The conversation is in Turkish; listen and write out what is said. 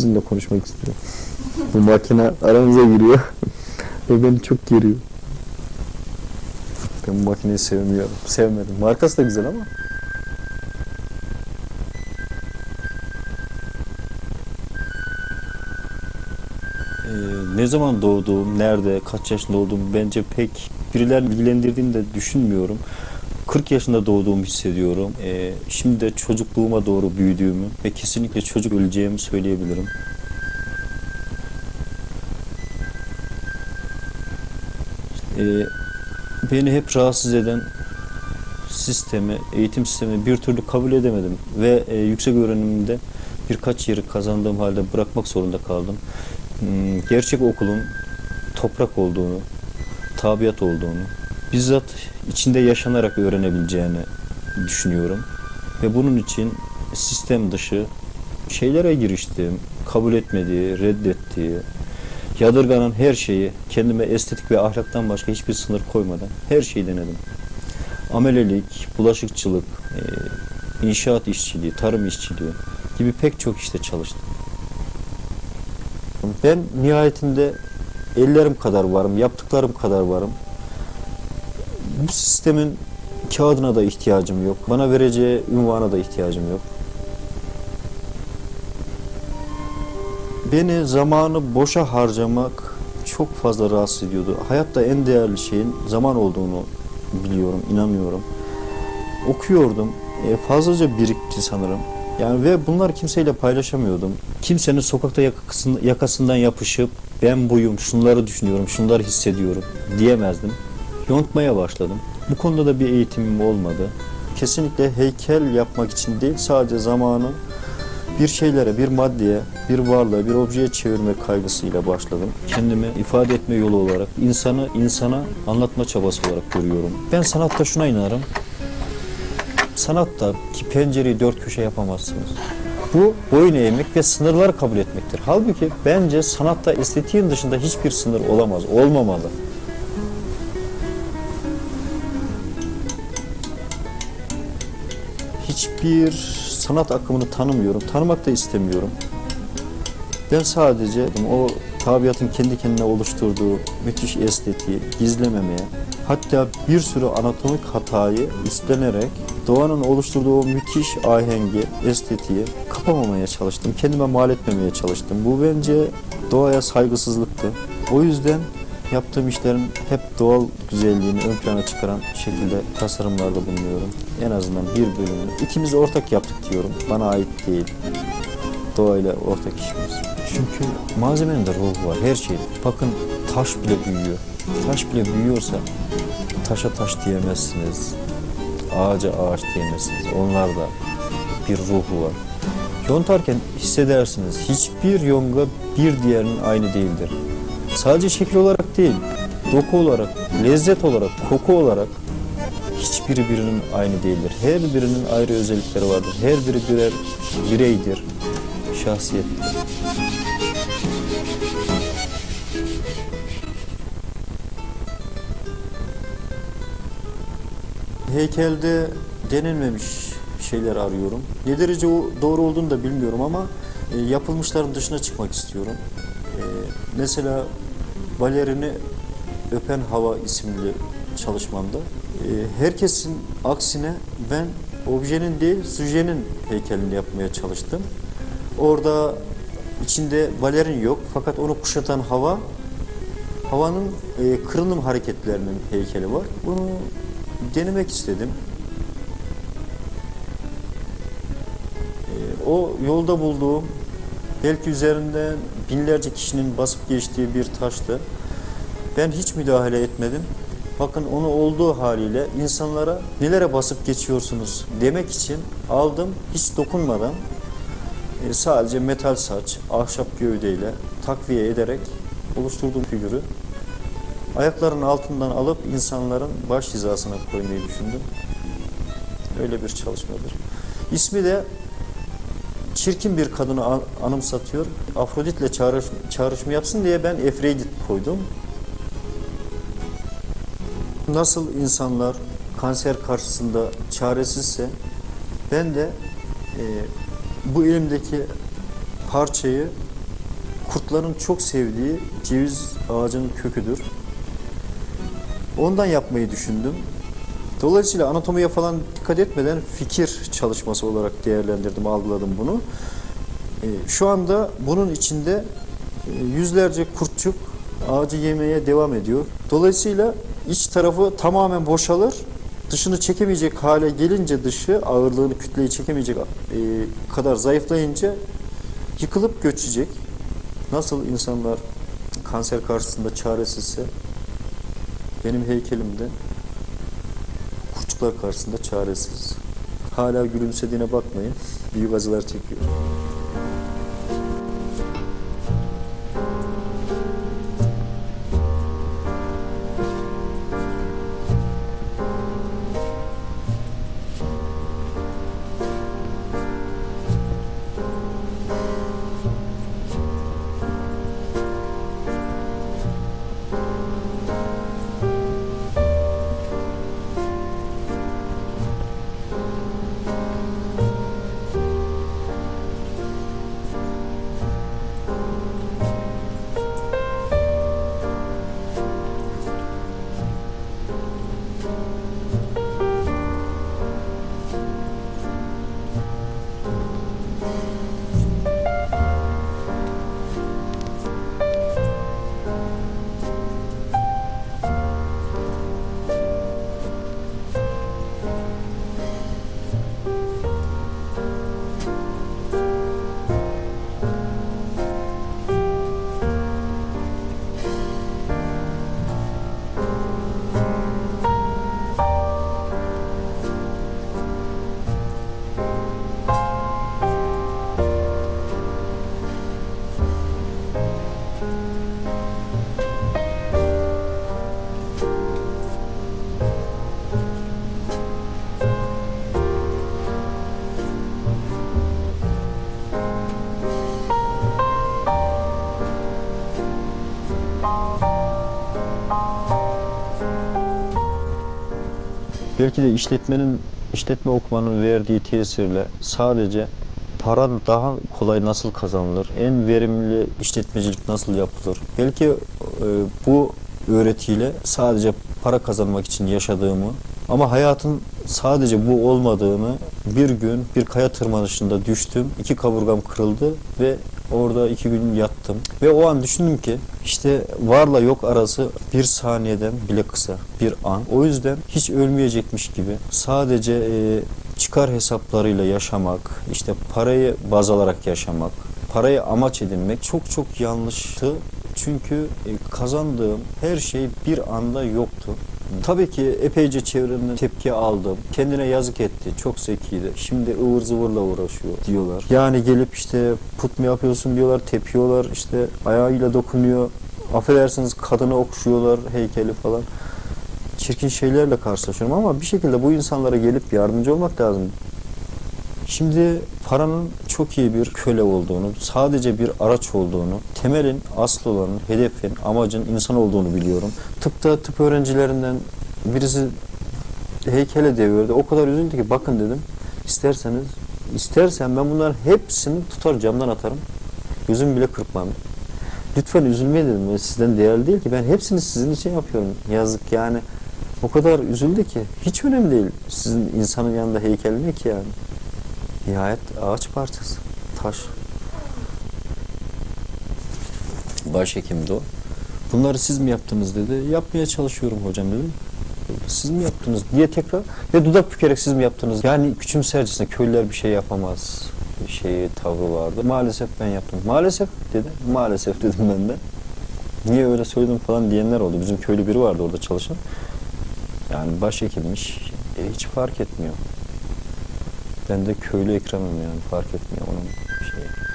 sizinle konuşmak istiyorum. Bu makine aramıza giriyor. Ve beni çok geriyor. Ben bu makineyi sevmiyorum. Sevmedim. Markası da güzel ama. Ee, ne zaman doğduğum, nerede, kaç yaşında olduğum bence pek birilerinin bilgilendirdiğini de düşünmüyorum. 40 yaşında doğduğumu hissediyorum. Ee, şimdi de çocukluğuma doğru büyüdüğümü ve kesinlikle çocuk öleceğimi söyleyebilirim. Ee, beni hep rahatsız eden sistemi, eğitim sistemi bir türlü kabul edemedim ve e, yüksek öğrenimde birkaç yeri kazandığım halde bırakmak zorunda kaldım. Hmm, Gerçek okulun toprak olduğunu, tabiat olduğunu, bizzat içinde yaşanarak öğrenebileceğini düşünüyorum. Ve bunun için sistem dışı şeylere giriştim. Kabul etmediği, reddettiği, yadırganan her şeyi kendime estetik ve ahlaktan başka hiçbir sınır koymadan her şeyi denedim. Amelelik, bulaşıkçılık, e, inşaat işçiliği, tarım işçiliği gibi pek çok işte çalıştım. Ben nihayetinde ellerim kadar varım, yaptıklarım kadar varım. Bu sistemin kağıdına da ihtiyacım yok. Bana vereceği ünvana da ihtiyacım yok. Beni zamanı boşa harcamak çok fazla rahatsız ediyordu. Hayatta en değerli şeyin zaman olduğunu biliyorum, inanıyorum. Okuyordum. E, fazlaca birikti sanırım. Yani ve bunları kimseyle paylaşamıyordum. Kimsenin sokakta yakasından yapışıp ben buyum, şunları düşünüyorum, şunları hissediyorum diyemezdim. Yontmaya başladım. Bu konuda da bir eğitimim olmadı. Kesinlikle heykel yapmak için değil, sadece zamanı bir şeylere, bir maddeye, bir varlığa, bir objeye çevirme kaygısıyla başladım. Kendimi ifade etme yolu olarak, insanı insana anlatma çabası olarak görüyorum. Ben sanatta şuna inanırım. Sanatta ki pencereyi dört köşe yapamazsınız. Bu boyun eğmek ve sınırları kabul etmektir. Halbuki bence sanatta estetiğin dışında hiçbir sınır olamaz, olmamalı. Hiçbir sanat akımını tanımıyorum, tanımak da istemiyorum. Ben sadece o tabiatın kendi kendine oluşturduğu müthiş estetiği gizlememeye, hatta bir sürü anatomik hatayı üstlenerek doğanın oluşturduğu o müthiş ahengi, estetiği kapamamaya çalıştım. Kendime mal etmemeye çalıştım. Bu bence doğaya saygısızlıktı. O yüzden yaptığım işlerin hep doğal güzelliğini ön plana çıkaran şekilde tasarımlarda bulunuyorum. En azından bir bölümünü. İkimiz ortak yaptık diyorum. Bana ait değil. Doğayla ortak işimiz. Çünkü malzemenin de ruhu var, her şey. Bakın taş bile büyüyor. Taş bile büyüyorsa taşa taş diyemezsiniz. Ağaca ağaç diyemezsiniz. Onlarda bir ruhu var. Yontarken hissedersiniz. Hiçbir yonga bir diğerinin aynı değildir. Sadece şekil olarak değil, doku olarak, lezzet olarak, koku olarak hiçbiri birinin aynı değildir. Her birinin ayrı özellikleri vardır. Her biri birer bireydir, şahsiyettir. Heykelde denenmemiş şeyler arıyorum. Ne derece doğru olduğunu da bilmiyorum ama e, yapılmışların dışına çıkmak istiyorum. Mesela Balerini Öpen Hava isimli çalışmamda e, herkesin aksine ben objenin değil sujenin heykelini yapmaya çalıştım. Orada içinde balerin yok fakat onu kuşatan hava havanın e, kırılım hareketlerinin heykeli var. Bunu denemek istedim. E, o yolda bulduğum belki üzerinden binlerce kişinin basıp geçtiği bir taştı. Ben hiç müdahale etmedim. Bakın onu olduğu haliyle insanlara nelere basıp geçiyorsunuz demek için aldım hiç dokunmadan e, sadece metal saç, ahşap gövdeyle takviye ederek oluşturduğum figürü ayaklarının altından alıp insanların baş hizasına koymayı düşündüm. Öyle bir çalışmadır. İsmi de çirkin bir kadını an- anımsatıyor. Afrodit'le çağrış, çağrışma yapsın diye ben Efrodit koydum. Nasıl insanlar kanser karşısında çaresizse ben de e, bu elimdeki parçayı kurtların çok sevdiği ceviz ağacının köküdür. Ondan yapmayı düşündüm. Dolayısıyla anatomiye falan dikkat etmeden fikir çalışması olarak değerlendirdim, algıladım bunu. Ee, Şu anda bunun içinde e, yüzlerce kurtçuk ağacı yemeye devam ediyor. Dolayısıyla iç tarafı tamamen boşalır. Dışını çekemeyecek hale gelince dışı ağırlığını kütleyi çekemeyecek e, kadar zayıflayınca yıkılıp göçecek. Nasıl insanlar kanser karşısında çaresizse benim heykelimde kurtçuklar karşısında çaresiz. Hala gülümsediğine bakmayın. Büyük acılar çekiyor. Belki de işletmenin işletme okumanın verdiği tesirle sadece para daha kolay nasıl kazanılır, en verimli işletmecilik nasıl yapılır. Belki e, bu öğretiyle sadece para kazanmak için yaşadığımı ama hayatın sadece bu olmadığını bir gün bir kaya tırmanışında düştüm, iki kaburgam kırıldı ve orada iki gün yattım. Ve o an düşündüm ki işte varla yok arası bir saniyeden bile kısa bir an. O yüzden hiç ölmeyecekmiş gibi sadece e, çıkar hesaplarıyla yaşamak, işte parayı baz alarak yaşamak, parayı amaç edinmek çok çok yanlıştı. Çünkü e, kazandığım her şey bir anda yoktu. Tabii ki epeyce çevremden tepki aldım. Kendine yazık etti. Çok zekiydi. Şimdi ıvır zıvırla uğraşıyor diyorlar. Yani gelip işte put mu yapıyorsun diyorlar, tepiyorlar. işte ayağıyla dokunuyor. Affedersiniz kadını okşuyorlar heykeli falan. Çirkin şeylerle karşılaşıyorum ama bir şekilde bu insanlara gelip yardımcı olmak lazım. Şimdi paranın çok iyi bir köle olduğunu, sadece bir araç olduğunu, temelin, asıl olanın, hedefin, amacın insan olduğunu biliyorum. Tıpta tıp öğrencilerinden birisi heykele devirdi. O kadar üzüldü ki bakın dedim. İsterseniz, istersen ben bunların hepsini tutar camdan atarım. Gözüm bile kırpmam. Lütfen üzülmeyin dedim. Sizden değerli değil ki. Ben hepsini sizin için yapıyorum. Yazık yani. O kadar üzüldü ki. Hiç önemli değil. Sizin insanın yanında heykel ne ki yani? Nihayet ağaç parçası, taş. Başhekimdi o. Bunları siz mi yaptınız dedi. Yapmaya çalışıyorum hocam dedim. Siz mi yaptınız diye tekrar ve dudak bükerek siz mi yaptınız? Yani küçümsercesine köylüler bir şey yapamaz şeyi tavrı vardı. Maalesef ben yaptım. Maalesef dedi. Maalesef dedim ben de. Niye öyle söyledim falan diyenler oldu. Bizim köylü biri vardı orada çalışan. Yani başhekimmiş. E, hiç fark etmiyor. Ben de köylü Ekrem'im yani fark etmiyor onun şeyi.